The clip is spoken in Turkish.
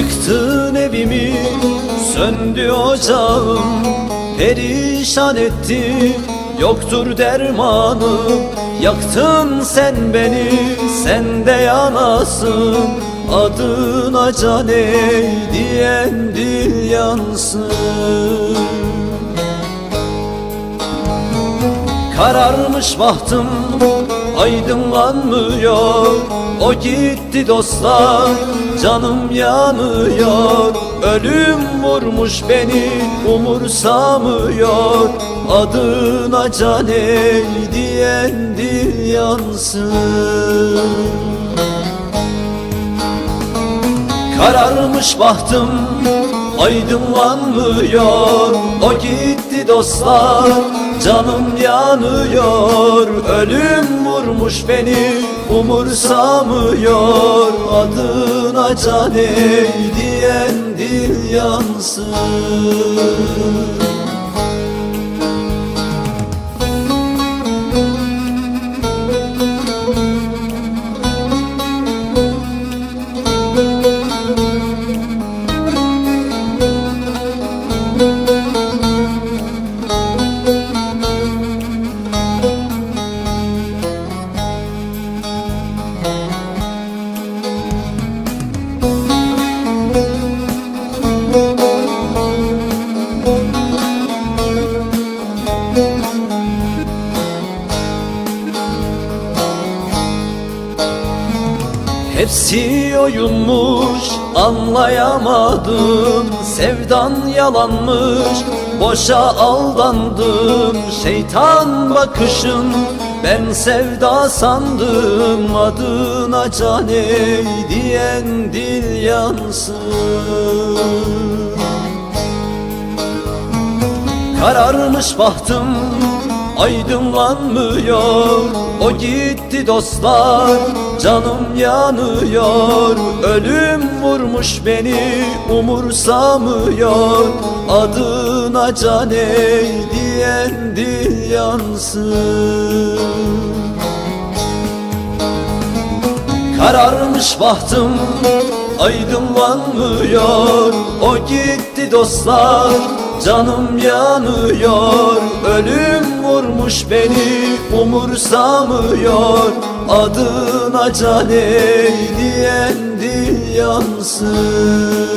Yıktın evimi, söndü ocağım Perişan etti, yoktur dermanım Yaktın sen beni, sen de yanasın. Adına can ey diyen dil yansın. Kararmış bahtım aydınlanmıyor. O gitti dostlar canım yanıyor. Ölüm vurmuş beni umursamıyor. Adına can ey diyen dil yansın Kararmış bahtım aydınlanmıyor. O gitti dostlar canım yanıyor Ölüm vurmuş beni umursamıyor. Adına can diyen dil yansın Hepsi oyunmuş anlayamadım. Sevdan yalanmış boşa aldandım. Şeytan bakışın ben sevda sandım. Adına can ey diyen dil yansın. Kararmış bahtım aydınlanmıyor. O gitti dostlar canım yanıyor. Ölüm vurmuş beni umursamıyor. Adına can ey diyen dil yansın. Kararmış bahtım aydınlanmıyor. O gitti dostlar canım yanıyor. Ölüm vurmuş beni umursamıyor. Adına can dil yansın